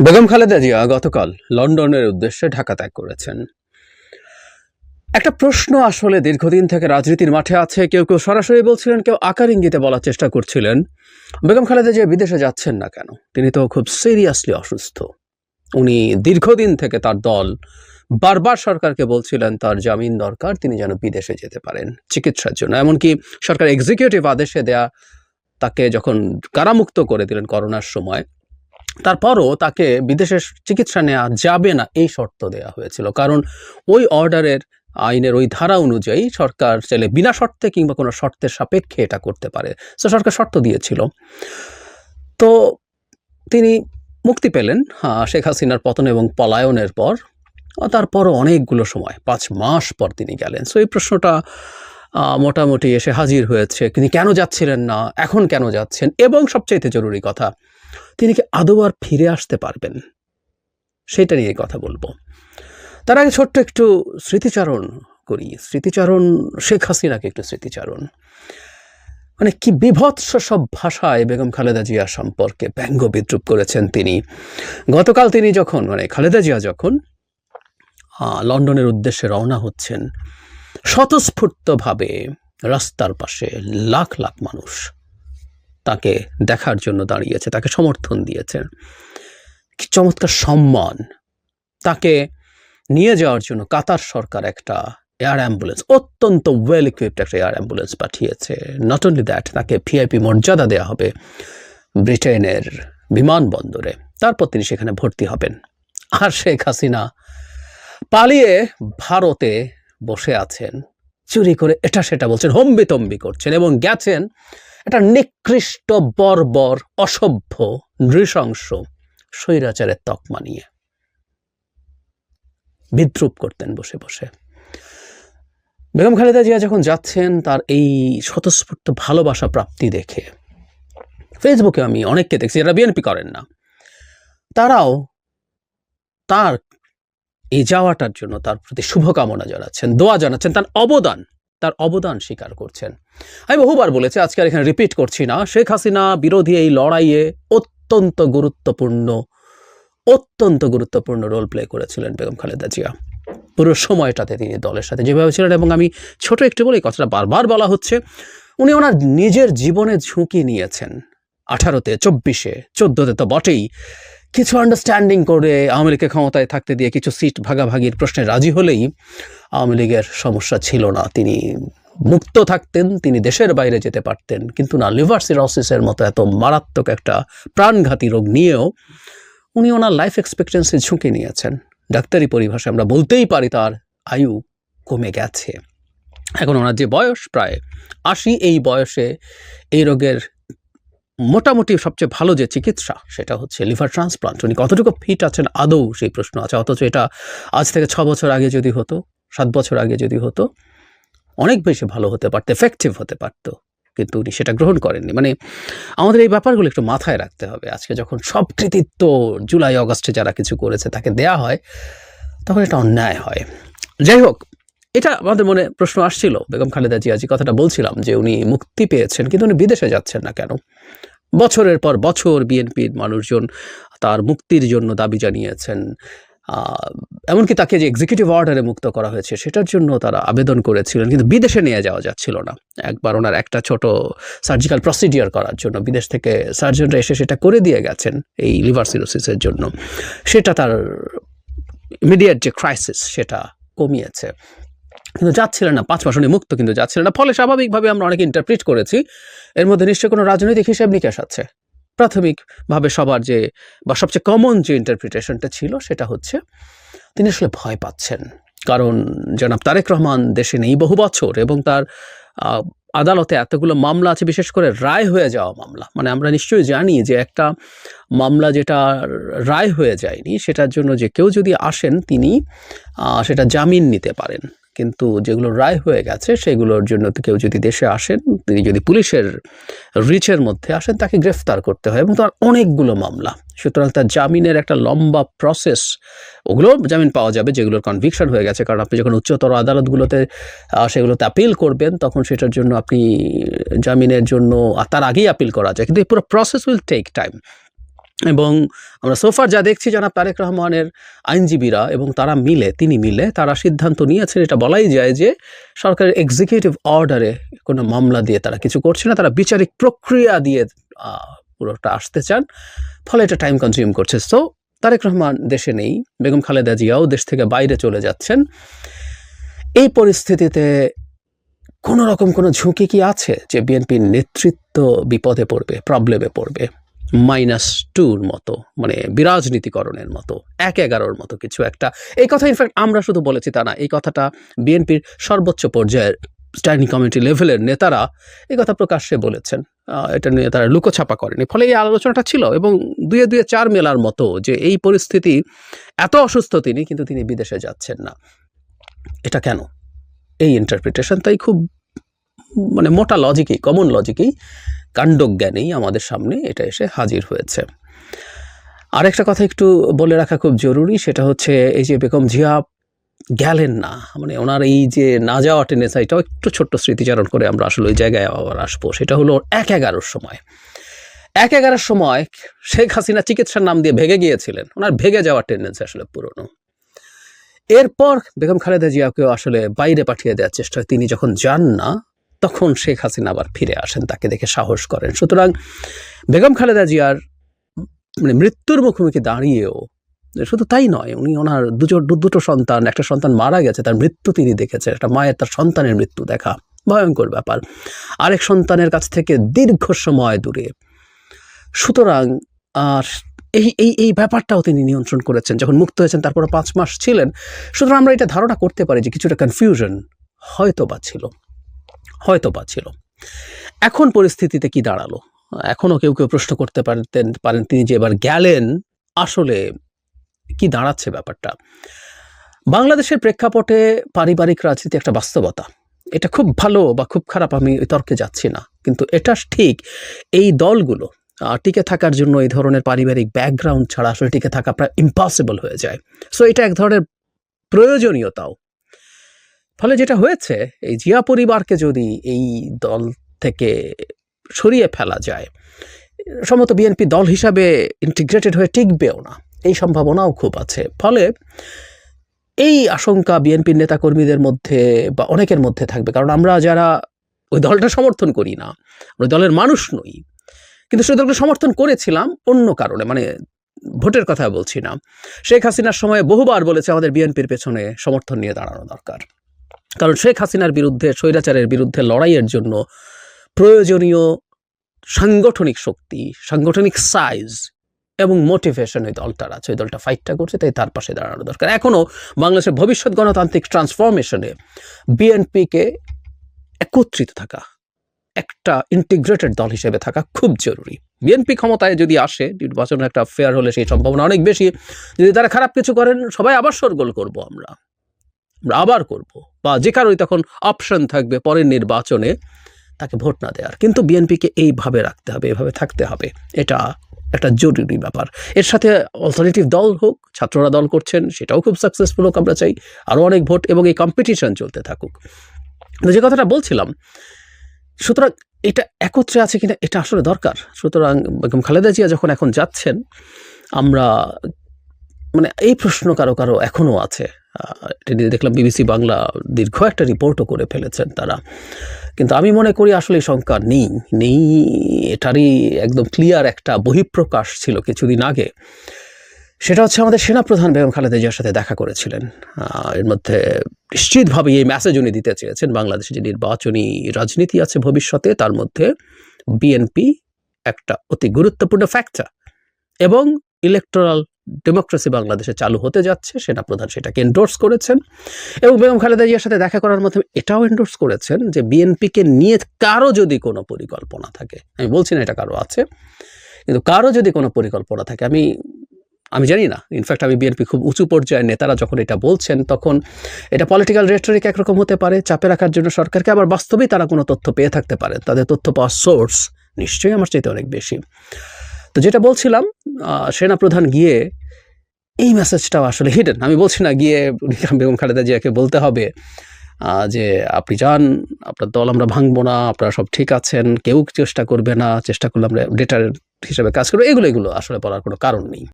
বেগম খালেদা জিয়া গতকাল লন্ডনের উদ্দেশ্যে ঢাকা ত্যাগ করেছেন। একটা প্রশ্ন আসলে দীর্ঘদিন থেকে রাজনীতির মাঠে আছে। কেউ কেউ সরাসরি বলছিলেন, কেউ আকার ইঙ্গিতে বলার চেষ্টা করছিলেন। বেগম খালেদা জিয়া বিদেশে যাচ্ছেন না কেন? তিনি তো খুব সিরিয়াসলি অসুস্থ। উনি দীর্ঘদিন থেকে তার দল, বারবার সরকারকে বলছিলেন, তার জামিন দরকার, তিনি যেন বিদেশে যেতে পারেন চিকিৎসার জন্য। এমনকি সরকার এক্সিকিউটিভ আদেশে দেয়া, তাকে যখন কারামুক্ত করে দিলেন করোনার সময় তারপরও তাকে বিদেশের চিকিৎসা নেওয়া যাবে না, এই শর্ত দেওয়া হয়েছিল। কারণ ওই অর্ডারের আইনের ওই ধারা অনুযায়ী সরকার চাইলে বিনা শর্তে কিংবা কোনো শর্তের সাপেক্ষে এটা করতে পারে। তো সরকার শর্ত দিয়েছিল। তো তিনি মুক্তি পেলেন শেখ হাসিনার পতন এবং পলায়নের পর। তারপরও অনেকগুলো সময়, পাঁচ মাস পর তিনি গেলেন। সো এই প্রশ্নটা মোটামুটি এসে হাজির হয়েছে। তিনি কেন যাচ্ছিলেন না, এখন কেন যাচ্ছেন, এবং সবচাইতে জরুরি কথা তিনি কি আদৌ আর ফিরে আসতে পারবেন? সেটা নিয়ে কথা বলব। তার আগে ছোট্ট একটু স্মৃতিচারণ করি। স্মৃতিচারণ, শেখ হাসিনাকে একটু স্মৃতিচারণ। মানে কি বিভৎস সব ভাষায় বেগম খালেদা জিয়া সম্পর্কে ব্যঙ্গ বিদ্রুপ করেছেন তিনি। গতকাল তিনি যখন মানে খালেদা জিয়া যখন লন্ডনের উদ্দেশ্যে রওনা হচ্ছেন, স্বতঃস্ফূর্তভাবে রাস্তার পাশে লাখ লাখ মানুষ তাকে দেখার জন্য দাঁড়িয়েছে, তাকে সমর্থন দিয়েছেন কি চমৎকার সম্মান! তাকে নিয়ে যাওয়ার জন্য কাতার সরকার একটা এয়ার অ্যাম্বুলেন্স, অত্যন্ত ওয়েল ইকুইপড একটা এয়ার অ্যাম্বুলেন্স পাঠিয়েছে। নট অনলি দ্যাট তাকে ভিআইপি মর্যাদা দেওয়া হবে ব্রিটেনের বিমানবন্দরে। তারপর তিনি সেখানে ভর্তি হবেন। আর শেখ হাসিনা পালিয়ে ভারতে বসে আছেন। চুরি করে এটা সেটা বলছেন, হম্বিতম্বি করছেন এবং গেছেন একটা নিকৃষ্ট, বর্বর, অসভ্য, নৃশংস স্বৈরাচারের তকমা নিয়ে। বিদ্রুপ করতেন বসে বসে। বেগম খালেদা জিয়া যখন যাচ্ছেন, তার এই স্বতঃস্ফূর্ত ভালোবাসা প্রাপ্তি দেখে ফেসবুকে আমি অনেককে দেখছি যারা বিএনপি করেন না। তারাও তার এই যাওয়াটার জন্য তার প্রতি শুভকামনা জানাচ্ছেন, দোয়া জানাচ্ছেন, তার অবদান তার অবদান স্বীকার করছেন। আমি বহুবার বলেছি, আজকে এখানে রিপিট করছি না। শেখ হাসিনা বিরোধী এই লড়াইয়ে অত্যন্ত গুরুত্বপূর্ণ অত্যন্ত গুরুত্বপূর্ণ রোল প্লে করেছিলেন বেগম খালেদা জিয়া। পুরো সময়টাতে তিনি দলের সাথে যেভাবে ছিলেন এবং আমি ছোট একটু বলে কথাটা বারবার বলা হচ্ছে, উনি ওনার নিজের জীবনে ঝুঁকি নিয়েছেন। আঠারোতে, চব্বিশে, চোদ্দোতে তো বটেই। কিছু আন্ডারস্ট্যান্ডিং করে আওয়ামী লীগকে ক্ষমতায় থাকতে দিয়ে কিছু সিট ভাগাভাগির প্রশ্নে রাজি হলেই আওয়ামী লীগের সমস্যা ছিল না। তিনি মুক্ত থাকতেন, তিনি দেশের বাইরে যেতে পারতেন। কিন্তু না, লিভার সিরোসিসের মতো এত মারাত্মক একটা প্রাণঘাতী রোগ নিয়েও উনি ওনার লাইফ এক্সপেক্টেন্সি ঝুঁকে নিয়েছেন। ডাক্তারি পরিভাষায় আমরা বলতেই পারি তার আয়ু কমে গেছে। এখন ওনার যে বয়স, প্রায় আশি, এই বয়সে এই রোগের মোটামুটি সবচেয়ে ভালো যে চিকিৎসা, সেটা হচ্ছে লিভার ট্রান্সপ্লান্ট। উনি কতটুকু ফিট আছেন আদৌ সেই প্রশ্ন আছে। অথচ এটা আজ থেকে ছ বছর আগে যদি হতো, সাত বছর আগে যদি হতো, অনেক বেশি ভালো হতে পারতো এফেক্টিভ হতে পারতো। কিন্তু উনি সেটা গ্রহণ করেননি। মানে আমাদের এই ব্যাপারগুলো একটু মাথায় রাখতে হবে। আজকে যখন সব কৃতিত্ব জুলাই, অগস্টে যারা কিছু করেছে তাকে দেয়া হয়, তখন এটা অন্যায় হয়। যাই হোক, এটা আমাদের মনে প্রশ্ন আসছিল। বেগম খালেদা জিয়া যে কথাটা বলছিলাম যে উনি মুক্তি পেয়েছেন, কিন্তু উনি বিদেশে যাচ্ছেন না কেন? বছরের পর বছর বিএনপির মানুষজন তার মুক্তির জন্য দাবি জানিয়েছেন। এমনকি তাকে যে এক্সিকিউটিভ অর্ডারে মুক্ত করা হয়েছে, সেটার জন্য তারা আবেদন করেছিলেন, কিন্তু বিদেশে নিয়ে যাওয়া যাচ্ছিল না। একবার ওনার একটা ছোট সার্জিক্যাল প্রসিডিওর করার জন্য বিদেশ থেকে সার্জনরা এসে সেটা করে দিয়ে গেছেন এই লিভার সিরোসিসের জন্য। সেটা তার ইমিডিয়েট যে ক্রাইসিস সেটা কমিয়েছে। কিন্তু যাচ্ছিলেন না, পাঁচ মাস উনি মুক্ত কিন্তু যাচ্ছিলেন না। ফলে স্বাভাবিকভাবে আমরা অনেকে ইন্টারপ্রিট করেছি, এর মধ্যে নিশ্চয়ই কোনো রাজনৈতিক হিসাব নিকাশ আছে। প্রাথমিকভাবে সবার যে, বা সবচেয়ে কমন যে ইন্টারপ্রিটেশনটা ছিল সেটা হচ্ছে, তিনি আসলে ভয় পাচ্ছেন। কারণ জনাব তারেক রহমান দেশে নেই বহু বছর এবং তার আদালতে এতগুলো মামলা আছে, বিশেষ করে রায় হয়ে যাওয়া মামলা। মানে আমরা নিশ্চয়ই জানি যে একটা মামলা যেটা রায় হয়ে যায়নি, সেটার জন্য যে কেউ যদি আসেন, তিনি সেটা জামিন নিতে পারেন। কিন্তু যেগুলো রায় হয়ে গেছে, সেগুলোর জন্য কেউ যদি দেশে আসেন, তিনি যদি পুলিশের রিচের মধ্যে আসেন, তাকে গ্রেফতার করতে হয় এবং তার অনেকগুলো মামলা। সুতরাং তার জামিনের একটা লম্বা প্রসেস ওগুলো জামিন পাওয়া যাবে যেগুলোর কনভিকশন হয়ে গেছে। কারণ আপনি যখন উচ্চতর আদালতগুলোতে সেগুলোতে আপিল করবেন, তখন সেটার জন্য আপনি জামিনের জন্য, তার আগেই আপিল করা যায়। কিন্তু এই পুরো প্রসেস উইল টেক টাইম এবং আমরা সোফার যা দেখছি জনাব তারেক রহমানের আইনজীবীরা এবং তারা মিলে, তিনি মিলে তারা সিদ্ধান্ত নিয়েছেন, এটা বলাই যায় যে সরকারের এক্সিকিউটিভ অর্ডারে কোনো মামলা দিয়ে তারা কিছু করছে না, তারা বিচারিক প্রক্রিয়া দিয়ে পুরোটা আসতে চান, ফলে এটা টাইম কনজিউম করছে। সো তারেক রহমান দেশে নেই, বেগম খালেদা জিয়াও দেশ থেকে বাইরে চলে যাচ্ছেন। এই পরিস্থিতিতে কোনো রকম কোনো ঝুঁকি কি আছে যে বিএনপির নেতৃত্ব বিপদে পড়বে প্রবলেমে পড়বে? মাইনাস টুর মতো মানে বিরাজনীতিকরণের মতো, এক এগারোর মতো কিছু একটা। এই কথা ইনফ্যাক্ট আমরা শুধু বলেছি তা না, এই কথাটা বিএনপির সর্বোচ্চ পর্যায়ের স্ট্যান্ডিং কমিটি লেভেলের নেতারা এই কথা প্রকাশ্যে বলেছেন। এটা নিয়ে তারা লুকোছাপা করেনি। ফলে এই আলোচনাটা ছিল এবং দুয়ে দুয়ে চার মেলার মতো যে এই পরিস্থিতি, এত অসুস্থ তিনি, কিন্তু তিনি বিদেশে যাচ্ছেন না। এটা কেন? এই ইন্টারপ্রিটেশন তাই খুব মানে মোটা লজিকই কমন লজিকই কাণ্ডজ্ঞানেই আমাদের সামনে এটা এসে হাজির হয়েছে। আর একটা কথা একটু বলে রাখা খুব জরুরি, সেটা হচ্ছে এই যে বেগম জিয়া গেলেন না মানে ওনার এই যে না যাওয়া টেনেস, এটাও একটু ছোট্ট স্মৃতিচারণ করে আমরা আসলে ওই জায়গায় আবার আসব। সেটা হলো এক এগারোর সময়। এক এগারোর সময় শেখ হাসিনা চিকিৎসার নাম দিয়ে ভেগে গিয়েছিলেন। ওনার ভেগে যাওয়ার টেন্ডেন্সি আসলে পুরনো। এরপর বেগম খালেদা জিয়াকেও আসলে বাইরে পাঠিয়ে দেওয়ার চেষ্টা তিনি যখন যান না তখন শেখ হাসিনা আবার ফিরে আসেন, তাকে দেখে সাহস করেন। সুতরাং বেগম খালেদা জিয়ার মানে মৃত্যুর মুখোমুখি দাঁড়িয়েও শুধু তাই নয়, উনি ওনার দুটো দুটো সন্তান, একটা সন্তান মারা গেছে, তার মৃত্যু তিনি দেখেছেন, একটা মায়ের, তার সন্তানের মৃত্যু দেখা। ভয়ঙ্কর ব্যাপার। আরেক সন্তানের কাছ থেকে দীর্ঘ সময় দূরে। সুতরাং, আর এই এই এই ব্যাপারটাও তিনি নিয়ন্ত্রণ করেছেন, যখন মুক্ত হয়েছেন তারপরে পাঁচ মাস ছিলেন। সুতরাং আমরা এটা ধারণা করতে পারি যে কিছুটা কনফিউশন হয়তো বা ছিল। হয়তো বা ছিল। এখন পরিস্থিতিতে কি দাঁড়াল? এখনও কেউ কেউ প্রশ্ন করতে পারতেন, পারেন তিনি যে এবার গেলেন, আসলে কি দাঁড়াচ্ছে ব্যাপারটা? বাংলাদেশের প্রেক্ষাপটে পারিবারিক রাজনীতি একটা বাস্তবতা। এটা খুব ভালো বা খুব খারাপ আমি তর্কে যাচ্ছি না, কিন্তু এটা ঠিক এই দলগুলো টিকে থাকার জন্য এই ধরনের পারিবারিক ব্যাকগ্রাউন্ড ছাড়া আসলে টিকে থাকা প্রায় ইম্পসিবল হয়ে যায়। সো এটা এক ধরনের প্রয়োজনীয়তাও। ফলে যেটা হয়েছে, এই জিয়া পরিবারকে যদি এই দল থেকে সরিয়ে ফেলা যায়, সম্ভবত বিএনপি দল হিসাবে ইন্টিগ্রেটেড হয়ে টিকবেও না। এই সম্ভাবনাও খুব আছে। ফলে এই আশঙ্কা বিএনপির নেতাকর্মীদের মধ্যে বা অনেকের মধ্যে থাকবে। কারণ আমরা যারা ওই দলটা সমর্থন করি না, আমরা দলের মানুষ নই। কিন্তু সেই দলকে সমর্থন করেছিলাম অন্য কারণে মানে ভোটের কথা বলছি না। শেখ হাসিনার সময় বহুবার বলেছে আমাদের বিএনপির পেছনে সমর্থন নিয়ে দাঁড়ানো দরকার। কারণ শেখ হাসিনার বিরুদ্ধে, স্বৈরাচারের বিরুদ্ধে লড়াইয়ের জন্য প্রয়োজনীয় সাংগঠনিক শক্তি, সাংগঠনিক সাইজ এবং মোটিভেশন ওই দলটার আছে। ওই দলটা ফাইটটা করছে, তাই তার পাশে দাঁড়ানো দরকার। এখনও বাংলাদেশের ভবিষ্যৎ গণতান্ত্রিক ট্রান্সফরমেশনে বিএনপিকে একত্রিত থাকা, একটা ইন্টিগ্রেটেড দল হিসেবে থাকা খুব জরুরি। বিএনপি ক্ষমতায় যদি আসে নির্বাচন একটা ফেয়ার হলে সেই সম্ভাবনা অনেক বেশি। যদি তারা খারাপ কিছু করেন, সবাই আবার সরগোল করব আমরা। আমরা আবার করব। বা যে কারোই তখন অপশন থাকবে পরের নির্বাচনে তাকে ভোট না দেওয়ার। কিন্তু বিএনপিকে এইভাবে রাখতে হবে এভাবে থাকতে হবে। এটা একটা জরুরি ব্যাপার। এর সাথে অল্টারনেটিভ দল হোক, ছাত্ররা দল করছেন, সেটাও খুব সাকসেসফুল হোক আমরা চাই। আরও অনেক ভোট এবং এই কম্পিটিশন চলতে থাকুক। যে কথাটা বলছিলাম, সুতরাং এটা একত্রে আছে কিনা এটা আসলে দরকার। সুতরাং বেগম খালেদা জিয়া যখন এখন যাচ্ছেন, আমরা মানে এই প্রশ্ন কারও কারও এখনও আছে। এটা নিয়ে দেখলাম বিবিসি বাংলা দীর্ঘ একটা রিপোর্টও করে ফেলেছেন তারা। কিন্তু আমি মনে করি আসলে শঙ্কা নেই নেই এটারই একদম ক্লিয়ার একটা বহিঃপ্রকাশ ছিল কিছুদিন আগে। সেটা হচ্ছে আমাদের সেনাপ্রধান বেগম খালেদা জিয়ার সাথে দেখা করেছিলেন। এর মধ্যে নিশ্চিতভাবে এই মেসেজ উনি দিতে চেয়েছেন, বাংলাদেশে যে নির্বাচনী রাজনীতি আছে ভবিষ্যতে, তার মধ্যে বিএনপি একটা অতি গুরুত্বপূর্ণ ফ্যাক্টর এবং ইলেকটোরাল ডেমোক্রেসি বাংলাদেশে চালু হতে যাচ্ছে সেনাপ্রধান সেটাকে এন্ডোর্স করেছেন। এবং বেগম খালেদা জিয়ার সাথে দেখা করার মাধ্যমে এটাও এন্ডোর্স করেছেন যে বিএনপিকে নিয়ে কারও যদি কোনো পরিকল্পনা থাকে, আমি বলছি না এটা কারও আছে, কিন্তু কারও যদি কোনো পরিকল্পনা থাকে, আমি আমি জানি না। ইনফ্যাক্ট আমি বিএনপি খুব উঁচু পর্যায়ের নেতারা যখন এটা বলছেন, তখন এটা পলিটিক্যাল রেটরিক একরকম হতে পারে, চাপে রাখার জন্য সরকারকে আবার বাস্তবেই তারা কোনো তথ্য পেয়ে থাকতে পারে, তাদের তথ্য পাওয়ার সোর্স নিশ্চয়ই আমার চাইতে অনেক বেশি। তো যেটা বলছিলাম সেনাপ্রধান গিয়ে এই মেসেজটাও আসলে হিডেন আমি বলছি না, গিয়ে বেগম খালেদা জিয়াকে বলতে হবে যে আপনি যান, আপনার দল আমরা ভাঙবো না, আপনারা সব ঠিক আছেন, কেউ চেষ্টা করবে না, চেষ্টা করলে আমরা ডেটার হিসাবে কাজ করব। এগুলো এগুলো আসলে বলার কোনো কারণ নেই।